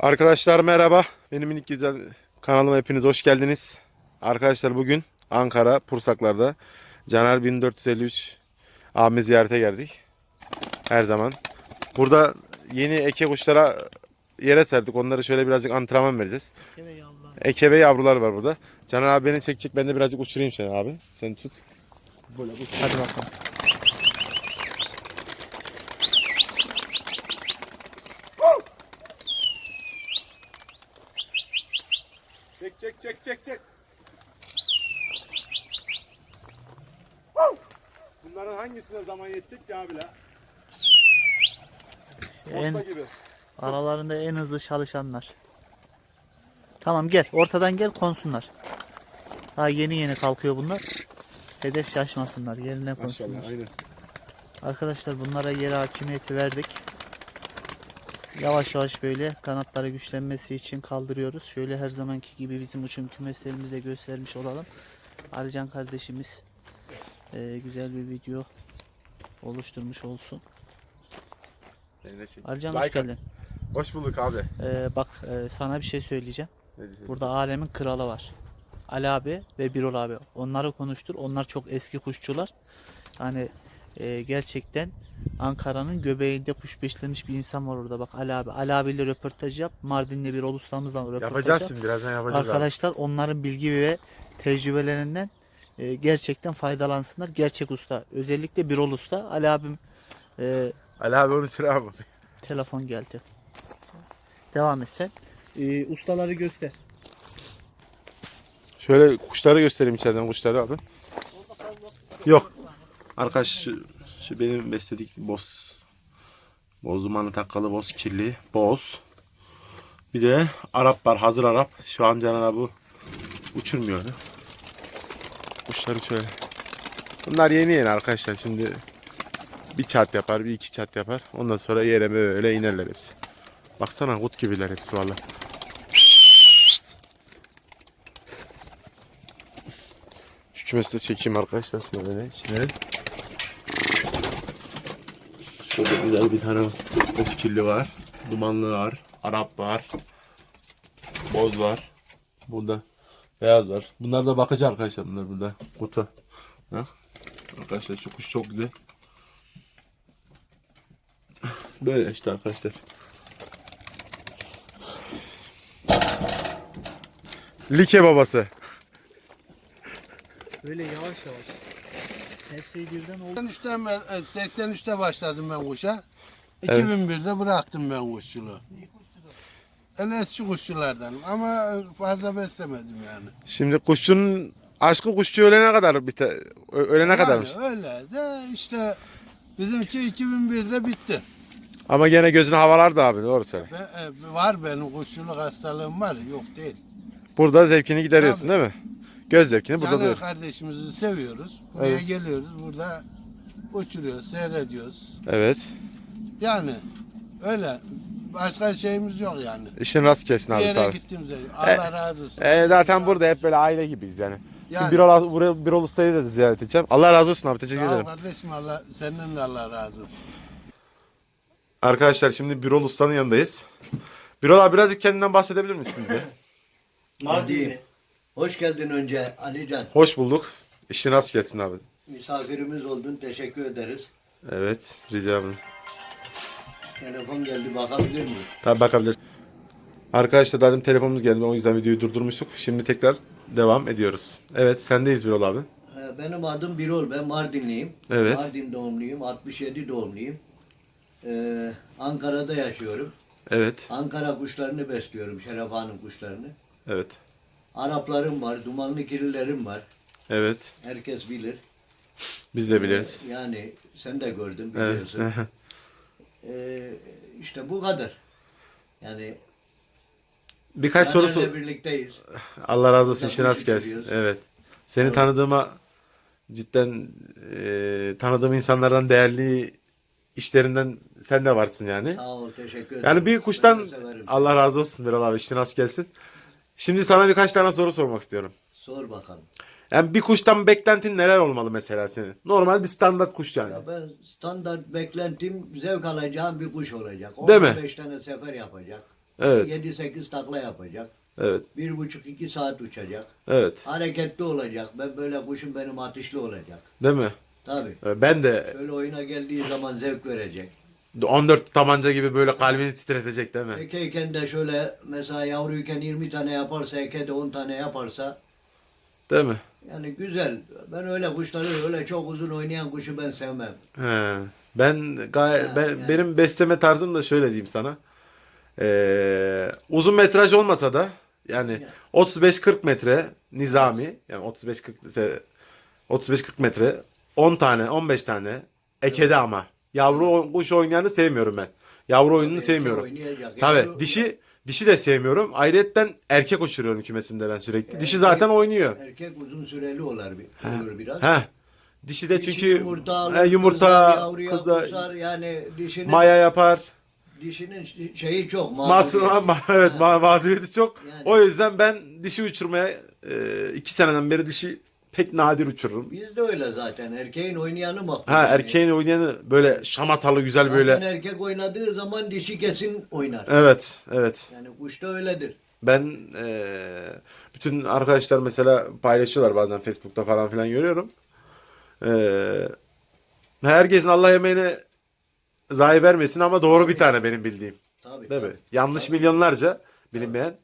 Arkadaşlar merhaba. Benim minik güzel kanalıma hepiniz hoş geldiniz. Arkadaşlar bugün Ankara Pursaklar'da Caner 1453 abimi ziyarete geldik. Her zaman. Burada yeni eke kuşlara yere serdik. Onları şöyle birazcık antrenman vereceğiz. Eke ve yavrular var burada. Caner abi beni çekecek. Ben de birazcık uçurayım seni abi. Sen tut. Böyle uç. Hadi bakalım. Çek çek çek çek çek. Bunların hangisine zaman yetecek ki abi la? En, Posta gibi. aralarında en hızlı çalışanlar. Tamam gel. Ortadan gel konsunlar. Daha yeni yeni kalkıyor bunlar. Hedef şaşmasınlar. Yerine konsunlar. Aynen. Arkadaşlar bunlara yer hakimiyeti verdik. Yavaş yavaş böyle kanatları güçlenmesi için kaldırıyoruz. Şöyle her zamanki gibi bizim uçum kümeslerimizde göstermiş olalım. Arıcan kardeşimiz eee, güzel bir video oluşturmuş olsun. Çek. Arıcan hoş geldin. Hoş bulduk abi. Eee, bak eee, sana bir şey söyleyeceğim. Burada alemin kralı var. Ali abi ve Birol abi. Onları konuştur. Onlar çok eski kuşçular. Hani e, gerçekten Ankara'nın göbeğinde kuş beslemiş bir insan var orada. Bak Ali abi. Ali abiyle röportaj yap. Mardin'le bir ustamızla röportaj Yapacağız yap. şimdi birazdan yapacağız abi. Arkadaşlar onların bilgi ve tecrübelerinden e, gerçekten faydalansınlar. Gerçek usta. Özellikle Birol usta. Ali abim e, Ali abi onu çır abi. telefon geldi. Devam et sen. E, ustaları göster. Şöyle kuşları göstereyim içeriden kuşları abi. Yok. Arkadaş şu, şu benim besledik boz. Boz dumanı takkalı boz kirli. Boz. Bir de Arap var hazır Arap. Şu an Canan abi uçurmuyor. Kuşları şöyle. Bunlar yeni yeni arkadaşlar şimdi bir çat yapar bir iki çat yapar. Ondan sonra yere böyle inerler hepsi. Baksana kut gibiler hepsi vallahi. Şu kümesi de çekeyim arkadaşlar şöyle içine. Şurada güzel bir tane eskilli var. Dumanlı var. Arap var. Boz var. Burada beyaz var. Bunlar da bakıcı arkadaşlar bunlar burada. Kutu. Ha? Arkadaşlar şu kuş çok güzel. Böyle işte arkadaşlar. Like babası. Böyle yavaş yavaş. Her şey birden oldu. 83'ten ben, e, 83'te başladım ben kuşa. Evet. 2001'de bıraktım ben kuşçuluğu. En eski kuşçulardanım ama fazla beslemedim yani. Şimdi kuşçunun aşkı kuşçu ölene kadar bite ölene Yani kadarmış. Öyle de işte bizimki 2001'de bitti. Ama gene gözün havalarda abi doğru söyle. Ben, e, var benim kuşçuluk hastalığım var yok değil. Burada zevkini gideriyorsun Tabii. değil mi? Göz zevkini burada Caner duyuyor. kardeşimizi seviyoruz. Buraya Evet. geliyoruz burada uçuruyoruz seyrediyoruz. Evet. Yani öyle başka şeyimiz yok yani. İşin rast kesin Bir abi sağ yere olasın. gittiğimizde Allah razı olsun. E, zaten burada hep böyle aile gibiyiz yani. Yani. Şimdi Birol, buraya Birol Usta'yı da ziyaret edeceğim. Allah razı olsun abi teşekkür Sağ ol ederim. kardeşim Allah senden de Allah razı olsun. Arkadaşlar şimdi Birol Usta'nın yanındayız. Birol abi birazcık kendinden bahsedebilir misin bize? Mardinli. Hoş geldin önce Alican. Hoş bulduk. İşin rast gelsin abi. Misafirimiz oldun. Teşekkür ederiz. Evet rica ederim. Telefon geldi bakabilir miyim? Tabi bakabilir. Arkadaşlar dedim telefonumuz geldi. O yüzden videoyu durdurmuştuk. Şimdi tekrar devam ediyoruz. Evet sendeyiz Birol abi. Ee, Benim adım Birol. Ben Mardinliyim. Evet. Mardin doğumluyum. 67 doğumluyum. Ee, Ankara'da yaşıyorum. Evet. Ankara kuşlarını besliyorum. Şeref Hanım kuşlarını. Evet. Araplarım var. Dumanlı kirlilerim var. Evet. Herkes bilir. Biz de biliriz. Yani sen de gördün Evet. biliyorsun. Ee, işte bu kadar. Yani Birkaç soru sor. birlikteyiz. Allah razı olsun. İşin rast gelsin. Evet. Seni Evet. tanıdığıma cidden e, tanıdığım insanlardan değerli işlerinden sen de varsın yani. Sağ ol, teşekkür ederim. Yani bir Ben kuştan severim. Allah razı olsun Birol abi. işin rast gelsin. Şimdi sana birkaç tane soru sormak istiyorum. Sor bakalım. Yani bir kuştan beklentin neler olmalı mesela senin? Normal bir standart kuş yani. Ya ben standart beklentim zevk alacağım bir kuş olacak. Değil mi? 15 tane sefer yapacak. Evet. 7-8 takla yapacak. Evet. Bir buçuk iki saat uçacak. Evet. Hareketli olacak. Ben böyle kuşum benim atışlı olacak. Değil mi? Tabii. Ee, Ben de Şöyle oyuna geldiği zaman zevk verecek. 14 tabanca gibi böyle kalbini titretecek değil mi? Ekeyken de şöyle mesela yavruyken 20 tane yaparsa, eke de 10 tane yaparsa Değil mi? yani güzel. Ben öyle kuşları öyle çok uzun oynayan kuşu ben sevmem. He. Ben Ha, ben yani. benim besleme tarzım da şöyle diyeyim sana. Ee, uzun metraj olmasa da yani 35-40 metre nizami yani 35-40 ise 35-40 metre 10 tane 15 tane ekede ama yavru kuş oynayanı sevmiyorum ben. Yavru oyununu sevmiyorum. oynayacak. Tabii Yavru- dişi dişi de sevmiyorum. Ayrıyetten erkek uçuruyorum kümesimde ben sürekli. Dişi zaten oynuyor. Erkek uzun süreli olur, bir, olur biraz. He. Dişi de Dişi çünkü yumurta, alır, he, yumurta kızar, yavruya kıza- kusar. yani dişinin, maya yapar. dişinin şeyi çok. Masum mağduriyeti. ama evet ma- çok. Yani. O yüzden ben dişi uçurmaya e, iki seneden beri dişi pek nadir uçururum. Biz de öyle zaten. Erkeğin oynayanı makbul. Ha erkeğin oynayanı böyle şamatalı güzel böyle. erkek oynadığı zaman dişi kesin oynar. Evet evet. Yani kuşta öyledir. Ben e, bütün arkadaşlar mesela paylaşıyorlar bazen Facebook'ta falan filan görüyorum. E, herkesin Allah yemeğine zayi vermesin ama doğru bir tane benim bildiğim. Tabii. Değil mi? tabii. Yanlış milyonlarca bilinmeyen.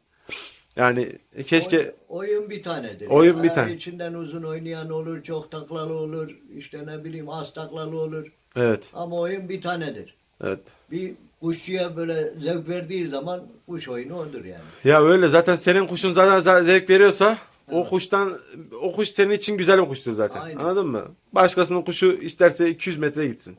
Yani keşke Oy- oyun bir tanedir. Oyun bir Ha, tane. İçinden uzun oynayan olur, çok taklalı olur, işte ne bileyim az taklalı olur. evet Ama oyun bir tanedir. evet. Bir kuşçuya böyle zevk verdiği zaman kuş oyunu odur yani. Ya öyle zaten senin kuşun zaten za- zevk veriyorsa o kuştan o kuş senin için güzel bir kuştur zaten. Aynen. Anladın mı? Başkasının kuşu isterse 200 metre gitsin.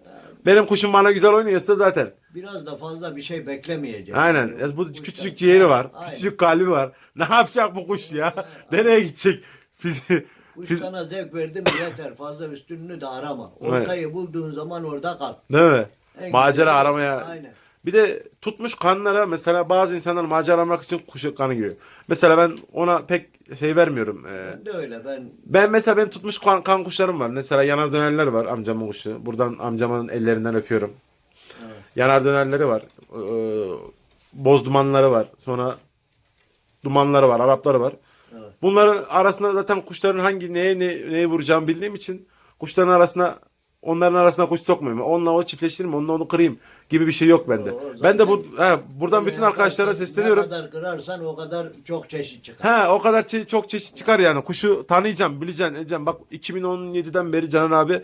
Benim kuşum bana güzel oynuyorsa zaten. Biraz da fazla bir şey beklemeyecek. Aynen. Yani Ya bu kuştan- küçücük ciğeri var. Aynen. Küçücük kalbi var. Ne yapacak bu kuş ya? Nereye gidecek? Fizi- Kuş sana zevk verdi mi yeter. Fazla üstünlüğünü de arama. Ortayı bulduğun zaman orada kal. Değil mi? En Macera aramaya. Aynen. Bir de tutmuş kanlara mesela bazı insanlar macera aramak için kuş kanı giriyor. Mesela ben ona pek şey vermiyorum. Ee, Ben de öyle. Ben Ben mesela benim tutmuş kan, kan kuşlarım var. Mesela yanar dönerler var amcamın kuşu. Buradan amcamın ellerinden öpüyorum. Evet. Yanar dönerleri var. Ee, boz dumanları var. Sonra dumanları var. Arapları var. Evet. Bunların arasında zaten kuşların hangi neye ne, neyi vuracağımı bildiğim için kuşların arasına onların arasına kuş sokmuyorum. Onunla o çiftleştireyim, onunla onu kırayım gibi bir şey yok bende. O Ben de bu he, buradan bütün arkadaşlara sesleniyorum. Ne kadar kırarsan o kadar çok çeşit çıkar. He o kadar çe- çok çeşit çıkar yani. Kuşu tanıyacağım, bileceğim, edeceğim. Bak 2017'den beri Canan abi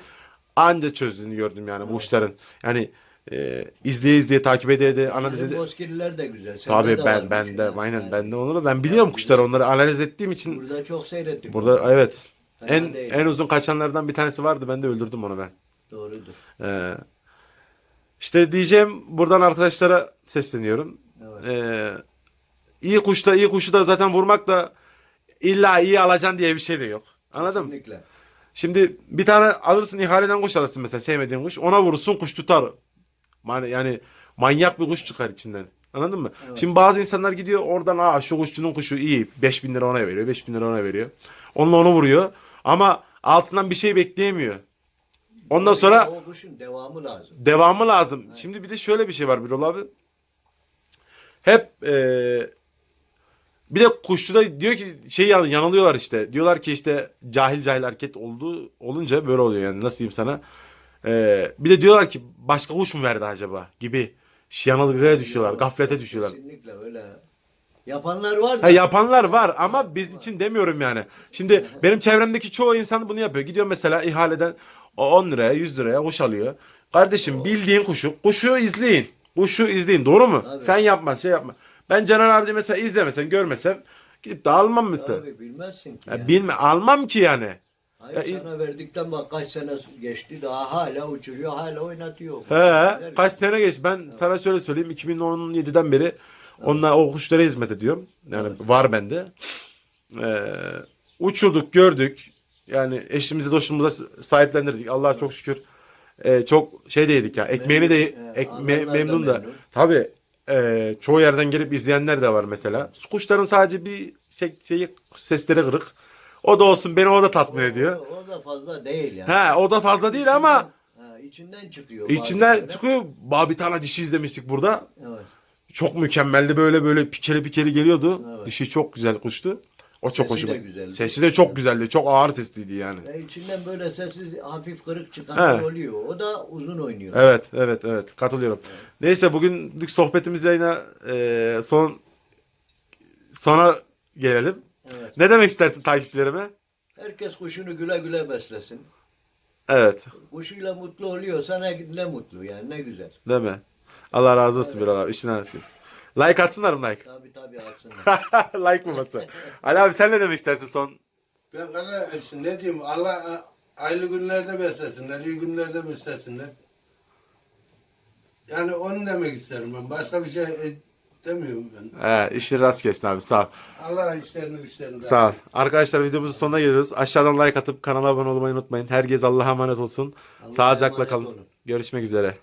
anca çözdüğünü gördüm yani bu işlerin. Yani e, izleye izleye takip ede ede analiz Bizim ede. bozkirliler de güzel. Sende Tabii de ben varmış ben de yani. aynen ben de onu ben biliyorum kuşları onları analiz ettiğim için Burada çok seyrettik. burada evet. Fena En değil. en uzun kaçanlardan bir tanesi vardı. Ben de öldürdüm onu ben. Doğrudur. Ee, işte diyeceğim buradan arkadaşlara sesleniyorum. Evet. Ee, iyi kuşla iyi kuşu da zaten vurmak da illa iyi alacaksın diye bir şey de yok. Anladın mı? Kesinlikle. Şimdi bir tane alırsın ihaleden kuş alırsın mesela sevmediğin kuş. Ona vurursun kuş tutar. Yani, yani manyak bir kuş çıkar içinden. Anladın mı? Evet. Şimdi bazı insanlar gidiyor oradan aa şu kuşçunun kuşu iyi. 5000 lira ona veriyor. 5000 lira ona veriyor. Onunla onu vuruyor. Ama altından bir şey bekleyemiyor. Ondan sonra devamı lazım. devamı lazım. Şimdi bir de şöyle bir şey var Birol abi. Hep eee, bir de kuşçuda diyor ki şey yan- yanılıyorlar işte. Diyorlar ki işte cahil cahil hareket oldu olunca böyle oluyor yani nasıl diyeyim sana. Eee, bir de diyorlar ki başka kuş mu verdi acaba gibi Şey, yanılgıya düşüyorlar, gaflete düşüyorlar. Kesinlikle öyle. Yapanlar var da. Ha, yapanlar var ama biz için demiyorum yani. Şimdi benim çevremdeki çoğu insan bunu yapıyor. Gidiyor mesela ihaleden o 10 liraya 100 liraya kuş alıyor. Kardeşim bildiğin kuşu, kuşu izleyin. Kuşu izleyin doğru mu? Tabii. Sen yapma şey yapma. Ben Canan abi de mesela izlemesem görmesem gidip de almam mesela. Tabii bilmezsin ki. Ya yani. bilme almam ki yani. Hayır, Ya iz- sana verdikten bak kaç sene geçti daha hala uçuruyor hala oynatıyor. He, kaç sene geç. Ben sana şöyle söyleyeyim 2017'den beri onunla o kuşlara hizmet ediyorum. Yani var bende. Ee, uçurduk, gördük. Yani eşimizi dostumuza sahiplendirdik. Allah'a çok şükür. Ee, çok şey de yedik ya. Ekmeğini de Memnun, ek, me- memnun da. Tabii e, çoğu yerden gelip izleyenler de var mesela. Kuşların sadece bir şey, şeyi sesleri kırık. O da olsun beni o da tatmin ediyor. O, o da fazla değil yani. He, o da fazla değil ama Ha, içinden çıkıyor. içinden çıkıyor. Ba- Bir tane dişi izlemiştik burada. Evet. Çok mükemmeldi böyle böyle pikeli pikeli geliyordu. Evet. Dişi çok güzel kuştu. O çok Sesi hoşuma. de güzeldi. Sesi de çok güzeldi. Çok ağır sesliydi yani. Ve içinden böyle sessiz hafif kırık çıkanlar Evet. oluyor. O da uzun oynuyor. Evet, evet, evet. Katılıyorum. Neyse bugünlük sohbetimiz yayına e, son sona gelelim. Evet. Ne demek istersin takipçilerime? Herkes kuşunu güle güle beslesin. Evet, Kuşuyla mutlu oluyorsa ne, ne mutlu yani ne güzel. değil mi? Allah razı olsun Birol abi. İşine rast gelsin. Like atsınlar mı like? Tabi tabi atsınlar. like mı basa? Ali abi sen ne demek istersin son? Ben kardeş ne diyeyim Allah e, aylı günlerde beslesinler, iyi günlerde beslesinler. Yani onu demek isterim ben. Başka bir şey e, demiyorum ben. He, işin rast gelsin abi sağ ol. Allah işlerini güçlerini Sağ ol. Arkadaşlar videomuzun sonuna geliyoruz. Aşağıdan like atıp kanala abone olmayı unutmayın. Herkes Allah'a emanet olsun. Allah'a Sağlıcakla emanet kalın. olun. Görüşmek üzere.